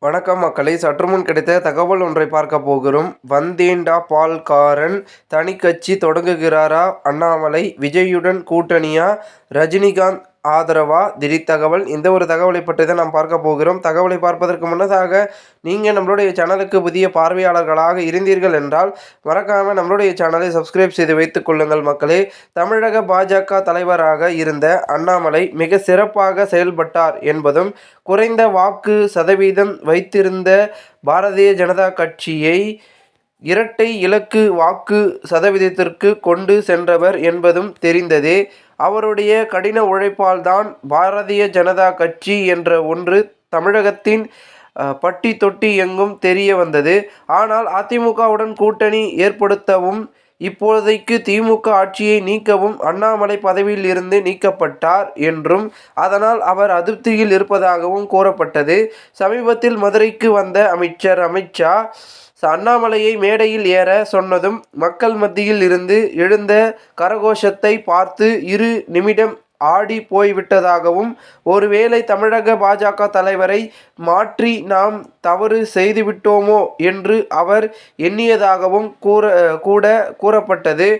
வணக்கம் மக்களை. சற்றுமுன் கிடைத்த தகவல் ஒன்றை பார்க்க போகிறோம். வந்தேண்டா பால்காரன் தனி கட்சி தொடங்குகிறாரா? அண்ணாமலை விஜயுடன் கூட்டணியா? ரஜினிகாந்த் ஆதரவா திடீர் தகவல் இந்த ஒரு தகவலை பற்றி தான் நாம் பார்க்க போகிறோம். தகவலை பார்ப்பதற்கு முன்னதாக நீங்கள் நம்மளுடைய சேனலுக்கு புதிய பார்வையாளர்களாக இருந்தீர்கள் என்றால் மறக்காமல் நம்மளுடைய சேனலை சப்ஸ்கிரைப் செய்து வைத்துக் கொள்ளுங்கள் மக்களே. தமிழக பாஜக தலைவராக இருந்த அண்ணாமலை மிக சிறப்பாக செயல்பட்டார் என்பதும் குறைந்த வாக்கு சதவீதம் வைத்திருந்த பாரதிய ஜனதா கட்சியை இரட்டை இலக்கு வாக்கு சதவீதத்திற்கு கொண்டு சென்றவர் என்பதும் தெரிந்ததே. அவருடைய கடின உழைப்பால்தான் பாரதிய ஜனதா கட்சி என்ற ஒன்று தமிழகத்தின் பட்டி தொட்டி எங்கும் தெரிய வந்தது. ஆனால் அதிமுகவுடன் கூட்டணி ஏற்படுத்தவும் இப்போதைக்கு திமுக ஆட்சியை நீக்கவும் அண்ணாமலை பதவியில் இருந்து நீக்கப்பட்டார் என்றும் அதனால் அவர் அதிருப்தியில் இருப்பதாகவும் கூறப்பட்டது. சமீபத்தில் மதுரைக்கு வந்த அமைச்சர் அமித்ஷா அண்ணாமலையை மேடையில் ஏற சொன்னதும் மக்கள் மத்தியில் இருந்து எழுந்த கரகோஷத்தை பார்த்து இரு நிமிடம் ஆடி போய்விட்டதாகவும் ஒருவேளை தமிழக பாஜக தலைவரை மாற்றி நாம் தவறு செய்துவிட்டோமோ என்று அவர் எண்ணியதாகவும் கூற கூட கூறப்பட்டது.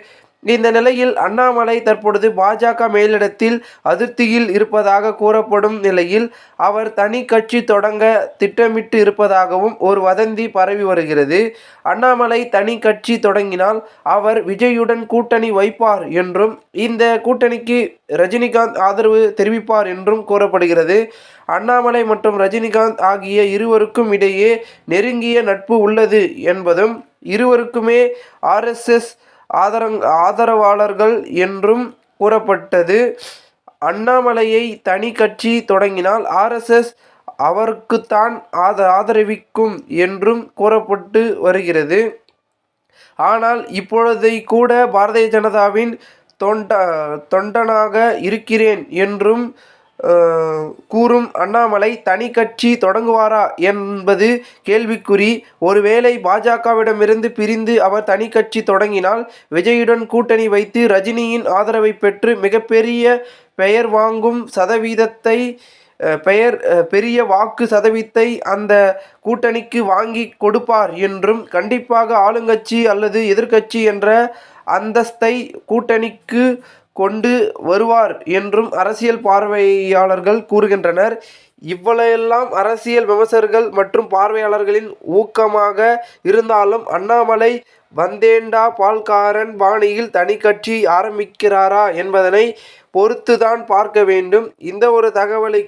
இந்த நிலையில் அண்ணாமலை தற்பொழுது பாஜக மேலிடத்தில் அதிருப்தியில் இருப்பதாக கூறப்படும் நிலையில் அவர் தனி கட்சி தொடங்க திட்டமிட்டு இருப்பதாகவும் ஒரு வதந்தி பரவி வருகிறது. அண்ணாமலை தனி கட்சி தொடங்கினால் அவர் விஜயுடன் கூட்டணி வைப்பார் என்றும் இந்த கூட்டணிக்கு ரஜினிகாந்த் ஆதரவு தெரிவிப்பார் என்றும் கூறப்படுகிறது. அண்ணாமலை மற்றும் ரஜினிகாந்த் ஆகிய இருவருக்கும் இடையே நெருங்கிய நட்பு உள்ளது என்பதும் இருவருக்குமே ஆர்எஸ்எஸ் ஆதரங் ஆதரவாளர்கள் என்றும் கூறப்பட்டது. அண்ணாமலையை தனி கட்சி தொடங்கினால் ஆர்எஸ்எஸ் அவருக்குத்தான் ஆத ஆதரவிக்கும் என்றும் கூறப்பட்டு வருகிறது. ஆனால் இப்பொழுதை கூட பாரதிய ஜனதாவின் தொண்ட தொண்டனாக இருக்கிறேன் என்றும் கூறும் அண்ணாமலை தனி கட்சி தொடங்குவாரா என்பது கேள்விக்குறி. ஒருவேளை பாஜகவிடமிருந்து பிரிந்து அவர் தனி கட்சி தொடங்கினால் விஜயுடன் கூட்டணி வைத்து ரஜினியின் ஆதரவை பெற்று மிகப்பெரிய பெயர் வாங்கும் சதவீதத்தை பெயர் பெரிய வாக்கு சதவீதத்தை அந்த கூட்டணிக்கு வாங்கி கொடுப்பார் என்றும் கண்டிப்பாக ஆளுங்கட்சி அல்லது எதிர்க்கட்சி என்ற அந்தஸ்தை கூட்டணிக்கு கொண்டு வருவார் என்றும் அரசியல் பார்வையாளர்கள் கூறுகின்றனர். இவ்வளையெல்லாம் அரசியல் விமர்சகர்கள் மற்றும் பார்வையாளர்களின் ஊக்கமாக இருந்தாலும் அண்ணாமலை வந்தேண்டா பால்காரன் பாணியில் தனி கட்சி ஆரம்பிக்கிறாரா என்பதனை பொறுத்துதான் பார்க்க வேண்டும். இந்த ஒரு தகவலை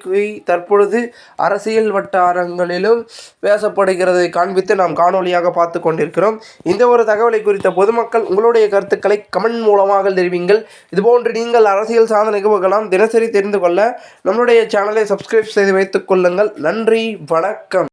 தற்பொழுது அரசியல் வட்டாரங்களிலும் பேசப்படுகிறதை காண்பித்து நாம் காணொலியாக பார்த்து கொண்டிருக்கிறோம். இந்த ஒரு தகவலை குறித்த பொதுமக்கள் உங்களுடைய கருத்துக்களை கமெண்ட் மூலமாக தெரிவிங்கள். இதுபோன்று நீங்கள் அரசியல் சார்ந்த நிகழ்வுகளாம் தினசரி தெரிந்து கொள்ள நம்மளுடைய சேனலை சப்ஸ்கிரைப் செய்து வைத்துக் கொள்ளுங்கள். நன்றி வணக்கம்.